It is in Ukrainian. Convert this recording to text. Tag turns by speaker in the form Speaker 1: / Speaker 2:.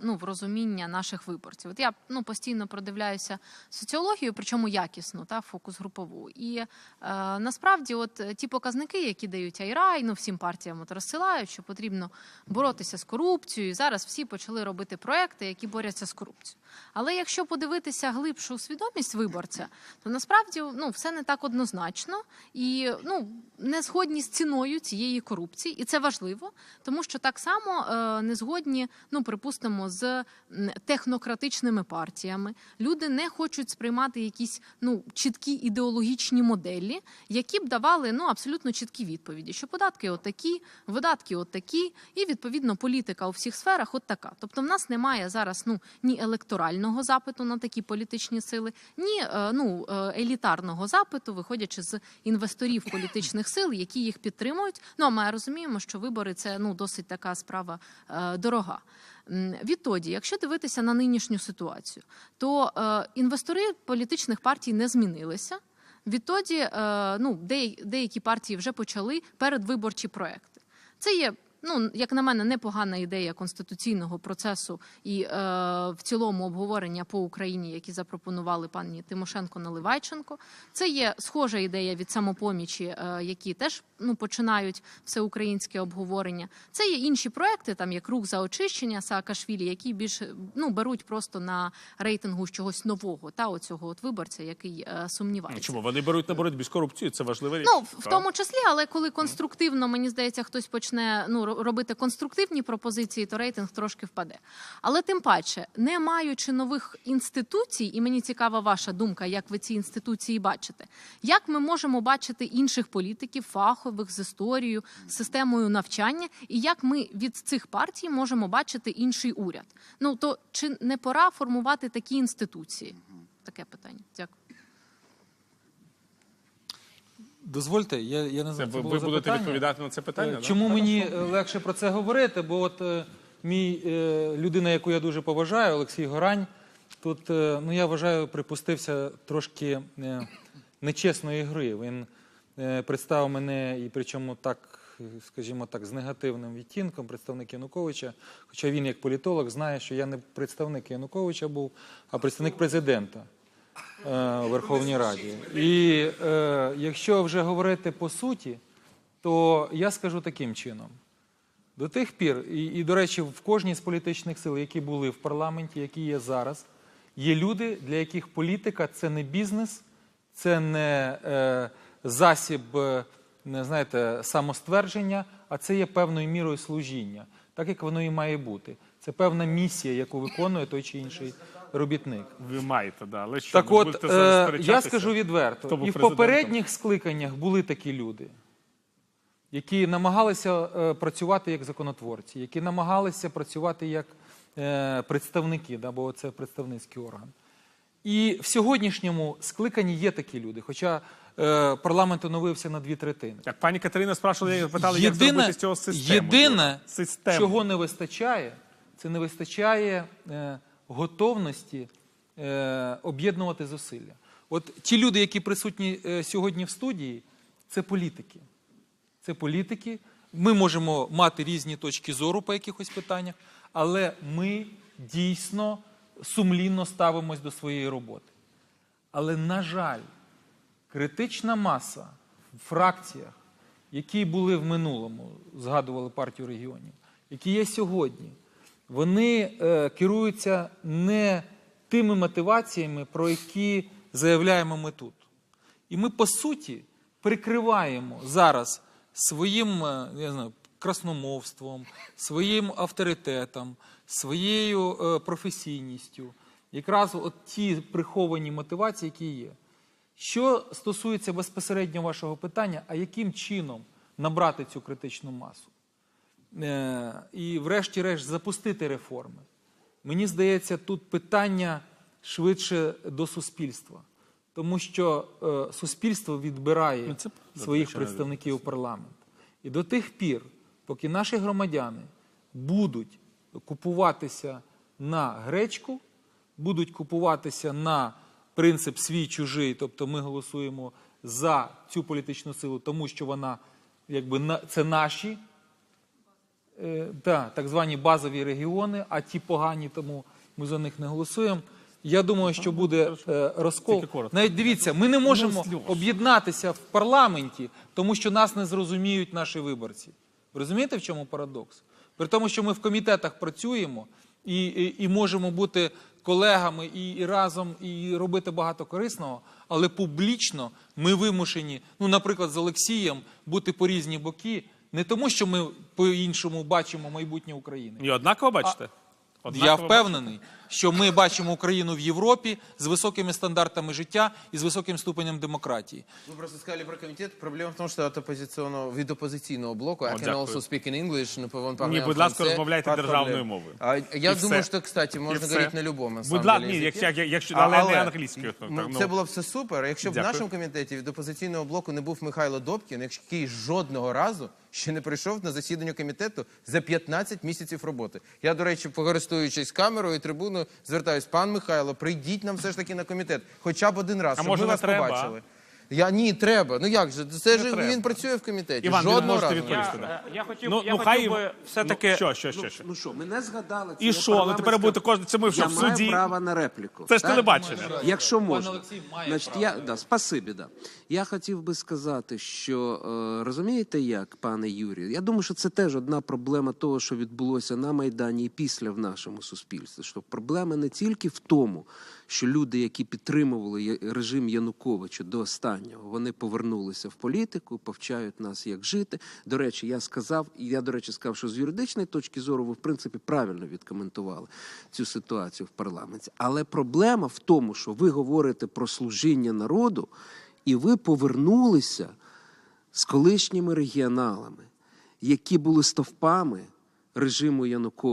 Speaker 1: ну, в розуміння наших виборців. От я ну, постійно продивляюся соціологію, причому якісну, та фокус групову. І е, насправді, от е, ті показники, які дають Айрай, ну всім партіям от розсилають, що потрібно боротися з корупцією. І зараз всі почали робити проекти, які борються з корупцією. Але якщо подивитися глибшу свідомість виборця, то насправді ну все не так однозначно і ну не згодні з ціною цієї корупції, і це важливо, тому що так само е, не згодні, ну припустимо, з технократичними партіями. Люди не хочуть сприймати якісь ну чіткі ідеологічні моделі, які б давали ну абсолютно чіткі відповіді, що податки отакі, видатки отакі, і відповідно політика у всіх сферах от така. Тобто, в нас немає зараз ну ні електорального запиту на такі політичні сили, ні е, ну е, елітарного запиту, виходячи з інвесторів політичних сил, які їх підтримують. Ну а ми розуміємо, що вибори це ну досить така справа е, дорога. Відтоді, якщо дивитися на нинішню ситуацію, то е, інвестори політичних партій не змінилися. Відтоді, е, ну деякі партії вже почали передвиборчі проекти. Це є. Ну, як на мене, непогана ідея конституційного процесу і е, в цілому обговорення по Україні, які запропонували пані Тимошенко Наливайченко. Це є схожа ідея від самопомічі, е, які теж ну починають всеукраїнське обговорення. Це є інші проекти, там як рух за очищення Саакашвілі, які більше ну беруть просто на рейтингу чогось нового, та оцього от виборця, який е, сумнівається.
Speaker 2: Чому вони беруть на боротьбі з корупцією? Це важлива річ.
Speaker 1: Ну, в, в тому числі, але коли конструктивно, мені здається, хтось почне ну робити конструктивні пропозиції, то рейтинг трошки впаде. Але тим паче, не маючи нових інституцій, і мені цікава ваша думка, як ви ці інституції бачите. Як ми можемо бачити інших політиків, фахових з історією, системою навчання, і як ми від цих партій можемо бачити інший уряд? Ну то чи не пора формувати такі інституції? Таке питання. Дякую.
Speaker 3: Дозвольте, я, я не знаю.
Speaker 2: ви, ви
Speaker 3: було
Speaker 2: будете
Speaker 3: запитання.
Speaker 2: відповідати на це питання?
Speaker 3: Е? Чому мені е, легше про це говорити? Бо от е, мій е, людина, яку я дуже поважаю, Олексій Горань, тут, е, ну я вважаю, припустився трошки е, нечесної гри. Він е, представив мене і причому так, скажімо так, з негативним відтінком, представник Януковича. Хоча він, як політолог, знає, що я не представник Януковича був, а представник президента е, у Верховній Раді. І е, якщо вже говорити по суті, то я скажу таким чином. До тих пір, і, і до речі, в кожній з політичних сил, які були в парламенті, які є зараз, є люди, для яких політика це не бізнес, це не е, засіб, е, не знаєте, самоствердження, а це є певною мірою служіння, так як воно і має бути. Це певна місія, яку виконує той чи інший робітник.
Speaker 2: Ви маєте, да. Але що,
Speaker 3: Так
Speaker 2: ви
Speaker 3: от,
Speaker 2: будете
Speaker 3: е, я
Speaker 2: сперечатися?
Speaker 3: скажу відверто,
Speaker 2: Хто був
Speaker 3: і в
Speaker 2: президентом?
Speaker 3: попередніх скликаннях були такі люди, які намагалися е, працювати як законотворці, які намагалися працювати як е, представники, да, бо це представницький орган. І в сьогоднішньому скликанні є такі люди, хоча е, парламент оновився на дві третини.
Speaker 2: Як пані Катерина спрашувала, питали, як зробити з цього систему.
Speaker 3: єдине
Speaker 2: Систему.
Speaker 3: чого не вистачає, це не вистачає е, готовності е, об'єднувати зусилля. От ті люди, які присутні е, сьогодні в студії, це політики. Це політики. Ми можемо мати різні точки зору по якихось питаннях, але ми дійсно сумлінно ставимось до своєї роботи. Але, на жаль, критична маса в фракціях, які були в минулому, згадували партію регіонів, які є сьогодні, вони е, керуються не тими мотиваціями, про які заявляємо ми тут. І ми, по суті, прикриваємо зараз своїм е, я знаю, красномовством, своїм авторитетом, своєю е, професійністю, якраз от ті приховані мотивації, які є. Що стосується безпосередньо вашого питання, а яким чином набрати цю критичну масу? Е, і, врешті-решт, запустити реформи. Мені здається, тут питання швидше до суспільства, тому що е, суспільство відбирає
Speaker 2: Ну, це
Speaker 3: своїх представників у парламент. І до тих пір, поки наші громадяни будуть купуватися на гречку, будуть купуватися на принцип свій чужий, тобто ми голосуємо за цю політичну силу, тому що вона якби на- це наші да, так звані базові регіони, а ті погані, тому ми за них не голосуємо. Я думаю, що буде е, розкол. Навіть дивіться, ми не можемо об'єднатися в парламенті, тому що нас не зрозуміють наші виборці. Ви розумієте, в чому парадокс? При тому, що ми в комітетах працюємо і, і, і можемо бути колегами і, і разом і робити багато корисного, але публічно ми вимушені, ну, наприклад, з Олексієм бути по різні боки, не тому, що ми по-іншому бачимо майбутнє України.
Speaker 2: І однаково бачите?
Speaker 3: Я впевнений, що ми бачимо Україну в Європі з високими стандартами життя і з високим ступенем демократії.
Speaker 4: Вы просто сказали про комитет. Проблема в том, что от оппозиционного, від опозиційного блоку, I can
Speaker 2: дякую.
Speaker 4: also speak in English, ну, вон
Speaker 2: Ні, будь ласка, розмовляйте державною мовою.
Speaker 4: А, я
Speaker 2: І
Speaker 4: думаю,
Speaker 2: все.
Speaker 4: що, кстати, можна
Speaker 2: все.
Speaker 4: говорити на любому.
Speaker 2: Будь ласка, ні, якщо- якщо-
Speaker 4: А-
Speaker 2: але не англійською,
Speaker 4: ну,
Speaker 2: ну.
Speaker 4: Це було б все супер. Якщо б в нашому комітеті від опозиційного блоку не був Михайло Добкін, який жодного разу ще не прийшов на засідання комітету за 15 місяців роботи. Я, до речі, користуючись камерою і трибуною, звертаюсь, пан Михайло, прийдіть нам все ж таки на комітет, хоча б один раз, щоб
Speaker 2: може,
Speaker 4: ми
Speaker 2: не
Speaker 4: вас
Speaker 2: треба?
Speaker 4: побачили. Я ні, треба. Ну як же? Це ж
Speaker 2: треба.
Speaker 4: він працює в комітеті.
Speaker 2: Іван, ви
Speaker 4: Жодного
Speaker 2: можете
Speaker 4: разу.
Speaker 2: відповісти. да.
Speaker 5: Я, я хотів,
Speaker 2: Ну,
Speaker 5: я
Speaker 2: ну,
Speaker 5: хотів
Speaker 2: хай
Speaker 5: би все-таки.
Speaker 2: Ну, що, що, що, що?
Speaker 6: Ну що, мене згадали. це
Speaker 2: І
Speaker 6: є
Speaker 2: що? Ну, тепер
Speaker 6: парламентська-
Speaker 2: будете кожен- це ми що,
Speaker 6: Я
Speaker 2: в
Speaker 6: маю
Speaker 2: суді?
Speaker 6: право на репліку.
Speaker 2: Це ж
Speaker 6: так?
Speaker 2: телебачення.
Speaker 6: Якщо можна.
Speaker 3: Олексій має
Speaker 6: Значить, я, да, спасибі, да. Я хотів би сказати, що е, розумієте як, пане Юрію, я думаю, що це теж одна проблема того, що відбулося на Майдані і після в нашому суспільстві. Що проблема не тільки в тому, що люди, які підтримували режим Януковича до останнього, вони повернулися в політику, повчають нас, як жити. До речі, я сказав, і я, до речі, сказав, що з юридичної точки зору ви, в принципі, правильно відкоментували цю ситуацію в парламенті. Але проблема в тому, що ви говорите про служіння народу, і ви повернулися з колишніми регіоналами, які були стовпами режиму Януковича.